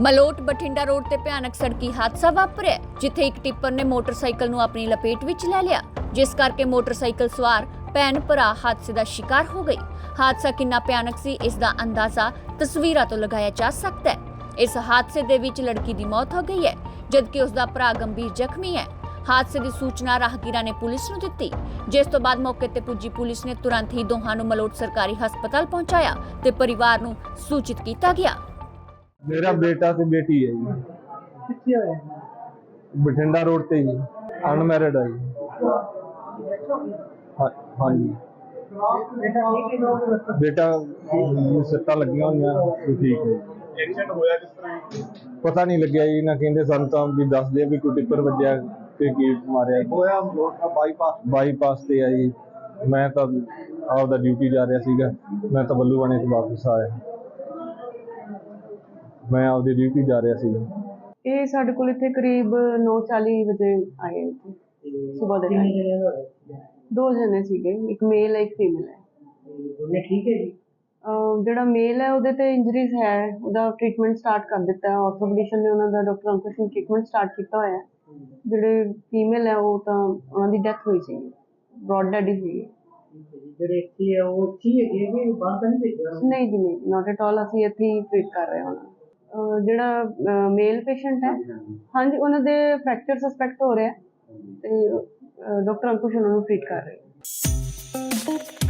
Malout Bathinda road ਤੇ ਭਿਆਨਕ ਸੜਕੀ ਹਾਦਸਾ ਵਾਪਰਿਆ, ਜਿੱਥੇ ਇੱਕ ਟਿੱਪਰ ਨੇ ਮੋਟਰਸਾਈਕਲ ਨੂੰ ਆਪਣੀ ਲਪੇਟ ਵਿੱਚ ਲੈ ਲਿਆ, ਜਿਸ ਕਰਕੇ ਮੋਟਰਸਾਈਕਲ ਸਵਾਰ ਭੈਣ ਭਰਾ ਹਾਦਸੇ ਦਾ ਸ਼ਿਕਾਰ ਹੋ ਗਈ। ਹਾਦਸਾ ਕਿੰਨਾ ਭਿਆਨਕ ਸੀ, ਇਸ ਦਾ ਅੰਦਾਜ਼ਾ ਤਸਵੀਰਾਂ ਤੋਂ ਲਗਾਇਆ ਜਾ ਸਕਦਾ ਹੈ। ਇਸ ਹਾਦਸੇ ਦੇ ਵਿੱਚ ਲੜਕੀ ਦੀ ਮੌਤ ਹੋ ਗਈ ਹੈ, ਜਦਕਿ ਉਸ ਦਾ ਭਰਾ ਗੰਭੀਰ ਜ਼ਖਮੀ ਹੈ। ਹਾਦਸੇ ਦੀ ਸੂਚਨਾ ਰਾਹਗੀਰਾਂ ਨੇ ਪੁਲਿਸ ਨੂੰ ਦਿੱਤੀ, ਜਿਸ ਤੋਂ ਬਾਅਦ ਮੌਕੇ ਤੇ ਪੁੱਜੀ ਪੁਲਿਸ ਨੇ ਤੁਰੰਤ ਹੀ ਦੋਹਾਂ ਨੂੰ ਮਲੋਟ ਸਰਕਾਰੀ ਹਸਪਤਾਲ ਪਹੁੰਚਾਇਆ ਤੇ ਪਰਿਵਾਰ ਨੂੰ ਸੂਚਿਤ ਕੀਤਾ ਗਿਆ। ਮੇਰਾ ਬੇਟਾ ਤੇ ਬੇਟੀ ਹੈ ਜੀ। ਕਿੱਥੇ ਹੋਇਆ ਬਠਿੰਡਾ ਰੋਡ ਤੇ ਜੀ। ਅਨਮੈਰਿਡ ਹੈ ਜੀ। ਹਾਂ- ਹਾਂਜੀ। ਬੇਟਾ ਨੂੰ ਸੱਟਾਂ ਲੱਗੀਆਂ ਹੋਈਆਂ ਵੀ ਠੀਕ ਹੈ ਐਕਸੀਡੈਂਟ ਹੋਇਆ ਕਿਸ ਤਰ੍ਹਾਂ? ਹੈ? ਪਤਾ ਨਹੀਂ ਲੱਗਿਆ ਜੀ ਨਾ ਕਹਿੰਦੇ ਸਾਨੂੰ ਤਾਂ ਵੀ ਦੱਸਦੇ ਆ ਵੀ ਕੋਈ ਟਿੱਪਰ ਵੱਜਿਆ ਤੇ ਕੀ ਮਾਰਿਆ। ਜੀ। ਹੋਇਆ ਬਾਈਪਾਸ ਬਾਈਪਾਸ ਤੇ ਆ ਜੀ। ਮੈਂ ਤਾਂ ਆਪਦਾ ਡਿਊਟੀ ਜਾ ਰਿਹਾ ਸੀਗਾ। ਮੈਂ ਤਾਂ ਬੱਲੂਆਣੇ ਤੋਂ ਵਾਪਸ ਆਇਆ। ਮੈਂ ਆਪਦੀ ਡਿਊਟੀ ਜਾ ਰਿਹਾ ਸੀਗਾ ਇਹ ਸਾਡੇ ਕੋਲ ਇੱਥੇ ਕਰੀਬ 9:40 ਵਜੇ ਆਏ ਇੱਥੇ। ਸਵੇਰ ਦੇ time। ਦੋ ਜਣੇ ਸੀਗੇ ਇੱਕ ਮੇਲ ਹੈ ਇੱਕ ਫੀਮੇਲ ਹੈ। ਦੋਨੇ ਠੀਕ ਹੈ ਜੀ? ਅਹ ਜਿਹੜਾ ਮੇਲ ਹੈ ਉਹਦੇ ਤੇ ਇੰਜਰੀਜ਼ ਹੈ। ਉਹਦਾ ਟ੍ਰੀਟਮੈਂਟ ਸਟਾਰਟ ਕਰ ਦਿੱਤਾ ਹੈ। ਆਰਥੋਪੈਡਿਸ਼ਨ ਨੇ ਉਹਨਾਂ ਦਾ ਡਾਕਟਰ ਅੰਕੁਸ਼ ਨੇ ਟ੍ਰੀਟਮੈਂਟ ਸਟਾਰਟ ਕੀਤਾ ਹੋਇਆ ਹੈ। ਜਿਹੜੇ ਫੀਮੇਲ ਹੈ ਉਹ ਤਾਂ ਉਹਨਾਂ ਦੀ ਡੈਥ ਹੋਈ ਸੀ। ਬ੍ਰੌਡ ਡੈਡ ਹੀ। ਹੋਈ ਹੈ। ਹੈ। ਜਿਹੜੇ ਇੱਥੇ ਆ ਉਹ ਠੀਕ ਹੈਗੇ ਕਿ ਬਾਹਰ ਤਾਂ ਨਹੀਂ ਭੇਜਿਆ? ਨਹੀਂ ਜੀ ਨਹੀਂ। ਨਾਟ ਐਟ ਆਲ ਅਸੀਂ ਇੱਥੇ ਹੀ ਟ੍ਰੀਟ ਕਰ ਰਹੇ ਹਾਂ ਉਹਨਾਂ ਨੂੰ। ਜਿਹੜਾ ਮੇਲ ਪੇਸ਼ੈਂਟ ਹੈ ਹਾਂਜੀ ਉਹਨਾਂ ਦੇ ਫ੍ਰੈਕਚਰ ਸਸਪੈਕਟ ਹੋ ਰਿਹਾ ਤੇ ਡਾਕਟਰ ਅੰਕੁਸ਼ ਉਹਨਾਂ ਨੂੰ ਟ੍ਰੀਟ ਕਰ ਰਹੇ ਹੈ।